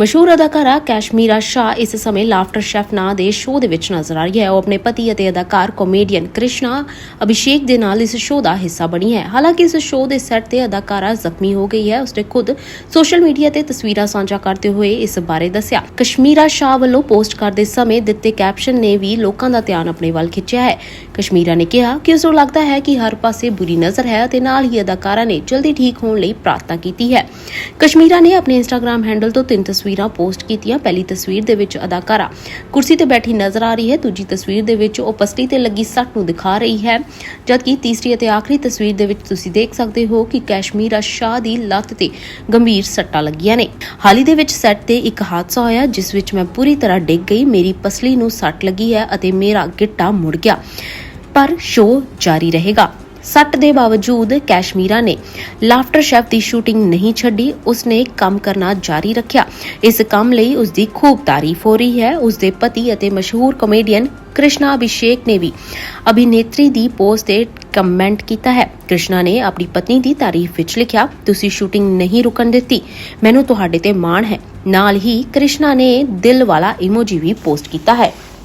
ਮਸ਼ਹੂਰ ਅਦਾਕਾਰਾ ਕੈਸ਼ਮੀਰਾ ਸ਼ਾਹ ਇਸ ਸਮੇਂ ਲਾਫਟਰ ਸ਼ੈਫ ਨਾਂ ਦੇ ਸ਼ੋਅ ਦੇ ਵਿੱਚ ਨਜ਼ਰ ਆ ਰਹੀ ਹੈ। ਉਹ ਆਪਣੇ ਪਤੀ ਅਤੇ ਅਦਾਕਾਰ ਕਾਮੇਡੀਅਨ ਕ੍ਰਿਸ਼ਨਾ ਅਭਿਸ਼ੇਕ ਦੇ ਨਾਲ ਇਸ ਸ਼ੋਅ ਦਾ ਹਿੱਸਾ ਬਣੀ ਹੈ। ਹਾਲਾਂਕਿ ਇਸ ਸ਼ੋਅ ਦੇ ਸੈੱਟ ਤੇ ਅਦਾਕਾਰਾ ਜ਼ਖਮੀ ਹੋ ਗਈ ਹੈ। ਉਸਨੇ ਖੁਦ ਸੋਸ਼ਲ ਮੀਡੀਆ ਤੇ ਤਸਵੀਰਾਂ ਸਾਂਝਾ ਕਰਦੇ ਹੋਏ ਇਸ ਬਾਰੇ ਦੱਸਿਆ। ਕਸ਼ਮੀਰਾ ਸ਼ਾਹ ਵੱਲੋਂ ਪੋਸਟ ਕਰਦੇ ਸਮੇਂ ਦਿੱਤੇ ਕੈਪਸ਼ਨ ਨੇ ਵੀ ਲੋਕਾਂ ਦਾ ਧਿਆਨ ਆਪਣੇ ਵੱਲ ਖਿੱਚਿਆ ਹੈ। ਕਸ਼ਮੀਰਾ ਨੇ ਕਿਹਾ ਕਿ ਉਸ ਨੂੰ ਲੱਗਦਾ ਹੈ ਕਿ ਹਰ ਪਾਸੇ ਬੁਰੀ ਨਜ਼ਰ ਹੈ ਅਤੇ ਨਾਲ ਹੀ ਅਦਾਕਾਰਾ ਨੇ ਜਲਦੀ ਠੀਕ ਹੋਣ ਲਈ ਪ੍ਰਾਰਥਨਾ ਕੀਤੀ ਹੈ। ਕਸ਼ਮੀਰਾ ਨੇ ਆਪਣੇ ਇੰਸਟਾਗ੍ਰam ਹੈਂਡਲ ਤੋਂ ਤਿੰਨ ਤਸਵੀਰਾਂ ਪੋਸਟ ਕੀਤੀਆਂ ਪਹਿਲੀ ਤਸਵੀਰ ਦੇ ਵਿੱਚ ਅਦਾਕਾਰਾ। ਕੁਰਸੀ ਤੇ ਬੈਠੀ ਨਜ਼ਰ ਆ ਰਹੀ ਹੈ, ਦੂਜੀ ਤਸਵੀਰ ਦੇ ਵਿੱਚ ਉਹ ਪਸਲੀ ਤੇ ਲੱਗੀ ਸੱਟ ਨੂੰ ਦਿਖਾ ਰਹੀ ਹੈ, ਜਦਕਿ ਤੀਸਰੀ ਅਤੇ ਆਖਰੀ ਤਸਵੀਰ ਦੇ ਵਿੱਚ ਤੁਸੀਂ ਦੇਖ ਸਕਦੇ ਹੋ ਕਿ ਕੈਸ਼ਮੀਰਾ ਸ਼ਾਹ ਦੀ ਲੱਤ ਤੇ ਗੰਭੀਰ ਸੱਟਾਂ ਲੱਗੀਆਂ ਨੇ। ਹਾਲੀ ਦੇ ਵਿੱਚ ਸੈੱਟ ਤੇ ਇੱਕ ਹਾਦਸਾ ਹੋਇਆ, ਜਿਸ ਵਿੱਚ ਮੈਂ ਪੂਰੀ ਤਰ੍ਹਾਂ ਡਿੱਗ ਗਈ, ਮੇਰੀ ਪਸਲੀ ਨੂੰ ਸੱਟ ਲੱਗੀ ਹੈ ਅਤੇ ਮੇਰਾ ਗਿੱਟਾ ਮੁੜ ਗਿਆ। ਪਰ ਸ਼ੋਅ ਜਾਰੀ ਰਹੇਗਾ। ਸੱਟ ਦੇ ਬਾਵਜੂਦ ਕੈਸ਼ਮੀਰਾ ਨੇ ਲਾਫਟਰ ਸ਼ੈਫ ਦੀ ਸ਼ੂਟਿੰਗ ਨਹੀਂ ਛੱਡੀ, ਉਸਨੇ ਕੰਮ ਕਰਨਾ ਜਾਰੀ ਰੱਖਿਆ। ਇਸ ਕੰਮ ਲਈ ਉਸ ਦੀ ਖੂਬ ਤਾਰੀਫ ਹੋ ਰਹੀ ਹੈ। ਉਸ ਦੇ ਪਤੀ ਅਤੇ ਮਸ਼ਹੂਰ ਕਾਮੇਡੀਅਨ ਕ੍ਰਿਸ਼ਨਾ ਅਭਿਸ਼ੇਕ ਨੇ ਵੀ ਅਭਿਨੇਤਰੀ ਦੀ ਪੋਸਟ ਤੇ ਕਮੈਂਟ ਕੀਤਾ ਹੈ। ਕ੍ਰਿਸ਼ਨਾ ਨੇ ਆਪਣੀ ਪਤਨੀ ਦੀ ਤਾਰੀਫ ਵਿੱਚ ਲਿਖਿਆ, ਤੁਸੀਂ ਸ਼ੂਟਿੰਗ ਨਹੀਂ ਰੁਕਣ ਦਿੱਤੀ। ਮੈਨੂੰ ਤੁਹਾਡੇ ਤੇ ਮਾਣ ਹੈ। ਨਾਲ ਹੀ ਕ੍ਰਿਸ਼ਨਾ ਨੇ ਦਿਲ ਵਾਲਾ ਇਮੋਜੀ ਵੀ ਪੋਸਟ ਕੀਤਾ ਹੈ।